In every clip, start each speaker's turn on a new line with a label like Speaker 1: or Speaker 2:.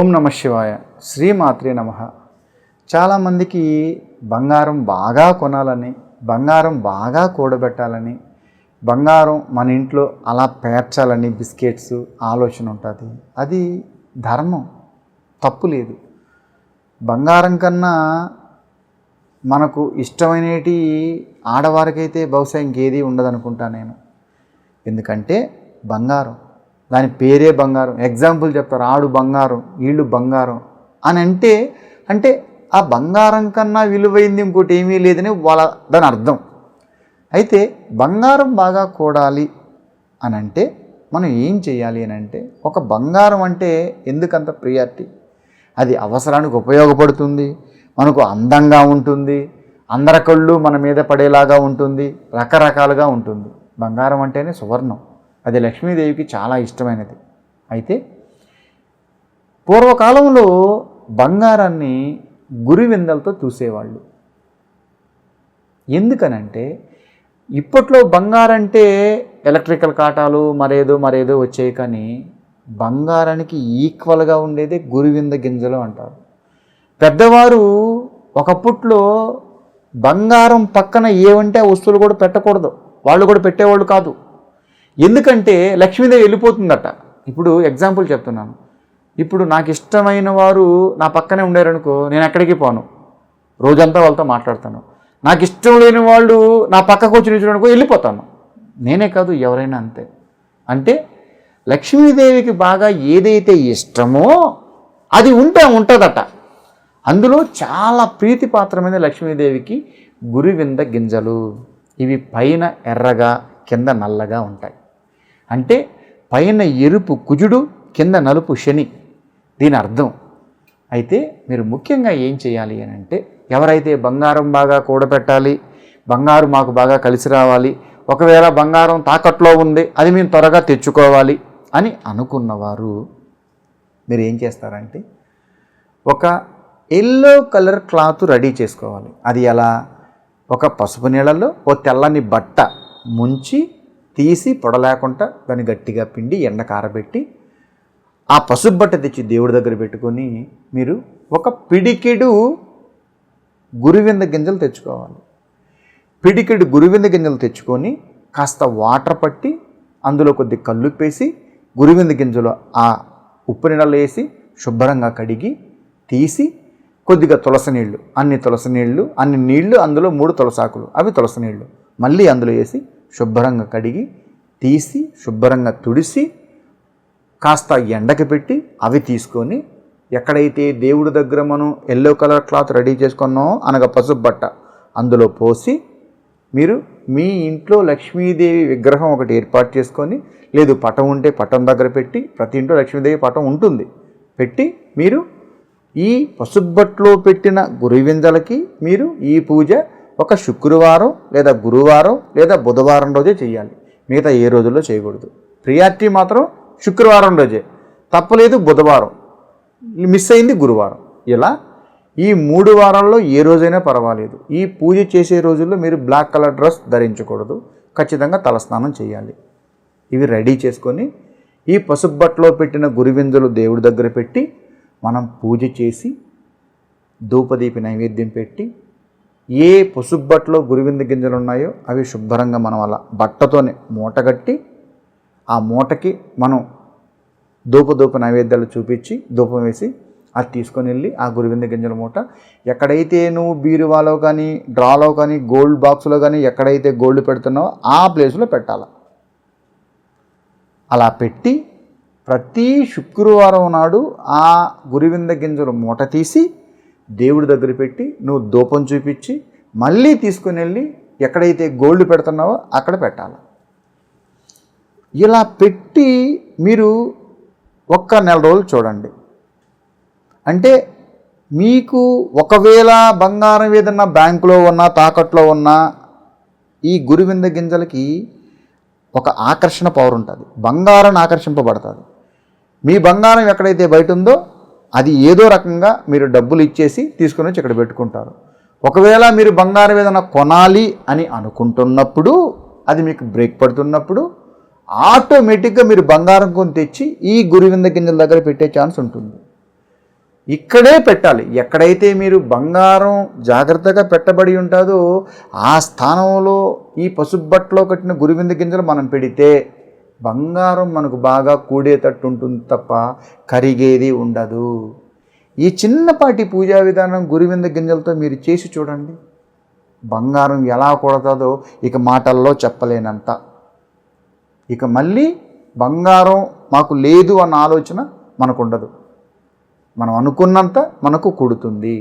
Speaker 1: ఓం నమ శివాయ. శ్రీమాత్రే నమ. చాలామందికి బంగారం బాగా కొనాలని బంగారం బాగా కూడబెట్టాలని బంగారం మన ఇంట్లో అలా పేర్చాలని బిస్కెట్స్ ఆలోచన ఉంటుంది. అది ధర్మం తప్పు లేదు. బంగారం కన్నా మనకు ఇష్టమైనటి ఆడవారికైతే బహుశా ఇంకేది ఉండదనుకుంటా నేను. ఎందుకంటే బంగారం దాని పేరే బంగారం. ఎగ్జాంపుల్ చెప్తారు ఆడు బంగారం వీళ్ళు బంగారం అని అంటే అంటే ఆ బంగారం కన్నా విలువైంది ఇంకోటి ఏమీ లేదని వాళ్ళ దాని అర్థం. అయితే బంగారం బాగా కూడాలి అని అంటే మనం ఏం చేయాలి అని అంటే ఒక బంగారం అంటే ఎందుకంత ప్రియారిటీ అది అవసరానికి ఉపయోగపడుతుంది మనకు అందంగా ఉంటుంది అందరి కళ్ళు మన మీద పడేలాగా ఉంటుంది రకరకాలుగా ఉంటుంది. బంగారం అంటేనే సువర్ణం. అది లక్ష్మీదేవికి చాలా ఇష్టమైనది. అయితే పూర్వకాలంలో బంగారాన్ని గురివిందలతో చూసేవాళ్ళు ఎందుకనంటే ఇప్పట్లో బంగారంటే ఎలక్ట్రికల్ కాటాలు మరేదో మరేదో వచ్చాయి కానీ బంగారానికి ఈక్వల్గా ఉండేదే గురివింద గింజలు అంటారు. పెద్దవారు ఒకప్పుట్లో బంగారం పక్కన ఏవంటే ఆ వస్తువులు కూడా పెట్టకూడదు. వాళ్ళు కూడా పెట్టేవాళ్ళు కాదు. ఎందుకంటే లక్ష్మీదేవి వెళ్ళిపోతుందట. ఇప్పుడు ఎగ్జాంపుల్ చెప్తున్నాను. ఇప్పుడు నాకు ఇష్టమైన వారు నా పక్కనే ఉండారనుకో నేను ఎక్కడికి పోను. రోజంతా వాళ్ళతో మాట్లాడతాను. నాకు ఇష్టం లేని వాళ్ళు నా పక్కకు వచ్చి నిల్చునుకో వెళ్ళిపోతాను. నేనే కాదు ఎవరైనా అంతే. అంటే లక్ష్మీదేవికి బాగా ఏదైతే ఇష్టమో అది ఉంటే ఉంటుందట. అందులో చాలా ప్రీతిపాత్రమైన లక్ష్మీదేవికి గురివింద గింజలు. ఇవి పైన ఎర్రగా కింద నల్లగా ఉంటాయి. అంటే పైన ఎరుపు కుజుడు కింద నలుపు శని. దీని అర్థం. అయితే మీరు ముఖ్యంగా ఏం చేయాలి అని అంటే ఎవరైతే బంగారం బాగా కూడబెట్టాలి బంగారు మాకు బాగా కలిసి రావాలి ఒకవేళ బంగారం తాకట్లో ఉంది అది మేము త్వరగా తెచ్చుకోవాలి అని అనుకున్నవారు మీరు ఏం చేస్తారంటే ఒక ఎల్లో కలర్ క్లాత్ రెడీ చేసుకోవాలి. అది ఎలా? ఒక పసుపు నీళ్ళలో ఓ తెల్లని బట్ట ముంచి తీసి పొడలేకుండా దాన్ని గట్టిగా పిండి ఎండ కారబెట్టి ఆ పసుపు బట్ట తెచ్చి దేవుడి దగ్గర పెట్టుకొని మీరు ఒక పిడికెడు గురివింద గింజలు తెచ్చుకోవాలి. పిడికెడు గురివింద గింజలు తెచ్చుకొని కాస్త వాటర్ పట్టి అందులో కొద్ది కల్లుప్పేసి గురివింద గింజలు ఆ ఉప్పు నీళ్ళలో వేసి శుభ్రంగా కడిగి తీసి కొద్దిగా తులసి నీళ్ళు అన్ని తులసి నీళ్ళు అన్ని నీళ్ళు అందులో మూడు తులసాకులు అవి తులసి నీళ్ళు. మళ్ళీ అందులో వేసి శుభ్రంగా కడిగి తీసి శుభ్రంగా తుడిసి కాస్త ఎండకి పెట్టి అవి తీసుకొని ఎక్కడైతే దేవుడి దగ్గర మనం ఎల్లో కలర్ క్లాత్ రెడీ చేసుకున్నామో అనగా పసుపు బట్ట అందులో పోసి మీరు మీ ఇంట్లో లక్ష్మీదేవి విగ్రహం ఒకటి ఏర్పాటు చేసుకొని లేదు పటం ఉంటే పటం దగ్గర పెట్టి ప్రతి ఇంట్లో లక్ష్మీదేవి పటం ఉంటుంది. పెట్టి మీరు ఈ పసుబట్లో పెట్టిన గురివిందలకి మీరు ఈ పూజ ఒక శుక్రవారం లేదా గురువారం లేదా బుధవారం రోజే చేయాలి మిగతా ఏ రోజుల్లో చేయకూడదు. ప్రియారిటీ మాత్రం శుక్రవారం రోజే. తప్పలేదు బుధవారం. మిస్ అయింది గురువారం. ఇలా ఈ మూడు వారాల్లో ఏ రోజైనా పర్వాలేదు. ఈ పూజ చేసే రోజుల్లో మీరు బ్లాక్ కలర్ డ్రెస్ ధరించకూడదు. ఖచ్చితంగా తలస్నానం చేయాలి ఇవి రెడీ చేసుకొని ఈ పసుపు బట్టలో పెట్టిన గురివిందులు దేవుడి దగ్గర పెట్టి మనం పూజ చేసి ధూపదీపి నైవేద్యం పెట్టి ఏ పసుపు గురివింద గింజలు ఉన్నాయో అవి శుభ్రంగా మనం అలా బట్టతోనే మూటగట్టి ఆ మూటకి మనం ధూప నైవేద్యాలు చూపించి ధూపం వేసి అది తీసుకొని వెళ్ళి ఆ గురివింద గింజల మూట. ఎక్కడైతే నువ్వు బీరువాలో కానీ డ్రాలో కానీ గోల్డ్ బాక్స్లో కానీ ఎక్కడైతే గోల్డ్ పెడుతున్నావో ఆ ప్లేస్లో పెట్టాలి. అలా పెట్టి ప్రతి శుక్రవారం నాడు ఆ గురివింద గింజలు మూట తీసి దేవుడి దగ్గర పెట్టి నువ్వు దూపం చూపించి మళ్ళీ తీసుకుని వెళ్ళి ఎక్కడైతే గోల్డ్ పెడుతున్నావో అక్కడ పెట్టాలి? ఇలా పెట్టి మీరు ఒక్క నెల రోజులు చూడండి. అంటే మీకు ఒకవేళ బంగారం ఏదన్నా బ్యాంకులో ఉన్నా తాకట్లో ఉన్నా ఈ గురివింద గింజలకి ఒక ఆకర్షణ పవర్ ఉంటుంది. బంగారం ఆకర్షింపబడుతుంది. మీ బంగారం ఎక్కడైతే బయట ఉందో అది ఏదో రకంగా మీరు డబ్బులు ఇచ్చేసి తీసుకుని వచ్చి ఇక్కడ పెట్టుకుంటారు. ఒకవేళ మీరు బంగారం ఏదైనా కొనాలి అని అనుకుంటున్నప్పుడు అది మీకు బ్రేక్ పడుతున్నప్పుడు ఆటోమేటిక్గా మీరు బంగారం కొని తెచ్చి ఈ గురివింద గింజల దగ్గర పెట్టే ఛాన్స్ ఉంటుంది. ఇక్కడే పెట్టాలి. ఎక్కడైతే మీరు బంగారం జాగ్రత్తగా పెట్టబడి ఉంటుందో ఆ స్థానంలో ఈ పసుపు బట్టలో కట్టిన గురువింద గింజలు మనం పెడితే బంగారం మనకు బాగా కూడేటట్టు ఉంటుంది తప్ప కరిగేది ఉండదు. ఈ చిన్నపాటి పూజా విధానం గురివింద గింజలతో మీరు చేసి చూడండి. బంగారం ఎలా కొడతాదో ఇక మాటల్లో చెప్పలేనంత. ఇక మళ్ళీ బంగారం మాకు లేదు అన్న ఆలోచన మనకు ఉండదు మనం అనుకున్నంత మనకు కుడుతుంది.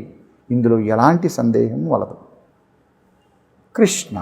Speaker 1: ఇందులో ఎలాంటి సందేహం వలదు. కృష్ణ